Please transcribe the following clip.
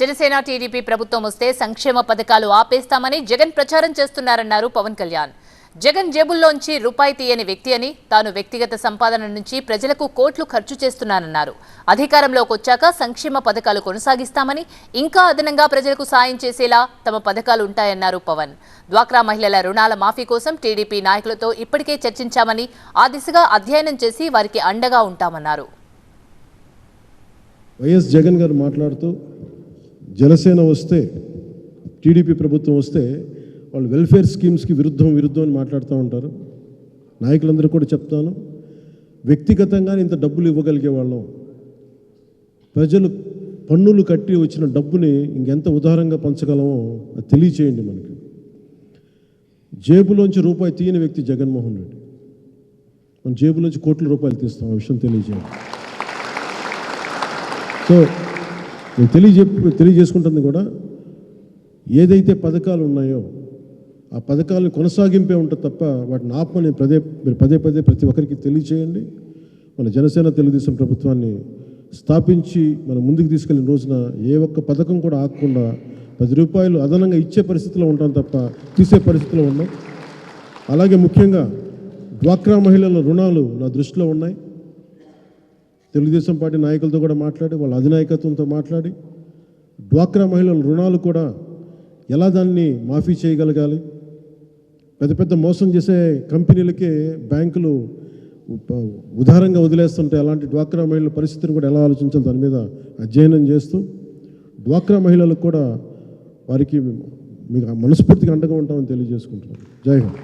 Janasena TDP ప్రభుత్వం వస్తే సంక్షేమ పథకాలు ఆపేస్తామని జగన్ ప్రచారం చేస్తున్నారన్నారు పవన్ కళ్యాణ్. జగన్ జేబుల్లోంచి రూపాయి తీయని వ్యక్తి అని తాను వ్యక్తిగత సంపాదన నుంచి ప్రజలకు కోట్లు ఖర్చు చేస్తున్నానన్నారు. అధికారంలోకి వచ్చాక సంక్షేమ పథకాలు కొనసాగిస్తామని ఇంకా అదనంగా ప్రజలకు సాయం చేసేలా తమ పథకాలు ఉంటాయన్నారు పవన్. డ్వాక్రా మహిళల రుణాల మాఫీ కోసం టీడీపీ నాయకులతో ఇప్పటికే చర్చించామని ఆ దిశగా అధ్యయనం చేసి వారికి అండగా ఉంటామన్నారు. వైఎస్ జగన్ గారు మాట్లాడుతూ జనసేన వస్తే టీడీపీ ప్రభుత్వం వస్తే వాళ్ళు వెల్ఫేర్ స్కీమ్స్కి విరుద్ధం విరుద్ధం అని మాట్లాడుతూ ఉంటారు. నాయకులందరూ కూడా చెప్తాను. వ్యక్తిగతంగా ఇంత డబ్బులు ఇవ్వగలిగే వాళ్ళం. ప్రజలు పన్నులు కట్టి వచ్చిన డబ్బుని ఇంకెంత ఉదారంగా పంచగలమో అది తెలియచేయండి మనకి. జేబులోంచి రూపాయి తీయని వ్యక్తి జగన్మోహన్ రెడ్డి. మనం జేబులోంచి కోట్ల రూపాయలు తీస్తాం ఆ విషయం తెలియజేయండి సో తెలియజెప్ తెలియజేసుకుంటుంది కూడా ఏదైతే పథకాలు ఉన్నాయో ఆ పథకాలను కొనసాగింపే ఉంటుంది తప్ప వాటిని ఆపమని పదే మీరు పదే పదే ప్రతి ఒక్కరికి తెలియచేయండి. మన జనసేన తెలుగుదేశం ప్రభుత్వాన్ని స్థాపించి మనం ముందుకు తీసుకెళ్ళిన రోజున ఏ ఒక్క పథకం కూడా ఆగకుండా పది రూపాయలు అదనంగా ఇచ్చే పరిస్థితిలో ఉంటాం తప్ప తీసే పరిస్థితిలో ఉన్నాం. అలాగే ముఖ్యంగా డ్వాక్రా మహిళల రుణాలు నా దృష్టిలో ఉన్నాయి. తెలుగుదేశం పార్టీ నాయకులతో కూడా మాట్లాడి వాళ్ళ అధినాయకత్వంతో మాట్లాడి డ్వాక్రా మహిళల రుణాలు కూడా ఎలా దాన్ని మాఫీ చేయగలగాలి? పెద్ద పెద్ద మోసం చేసే కంపెనీలకే బ్యాంకులు ఉదారంగా వదిలేస్తుంటే అలాంటి డ్వాక్రా మహిళల పరిస్థితిని కూడా ఎలా ఆలోచించాలి? దాని మీద అధ్యయనం చేస్తూ డ్వాక్రా మహిళలకు కూడా వారికి మీకు మనస్ఫూర్తిగా అండగా ఉంటామని తెలియజేసుకుంటున్నాం జై హింద్.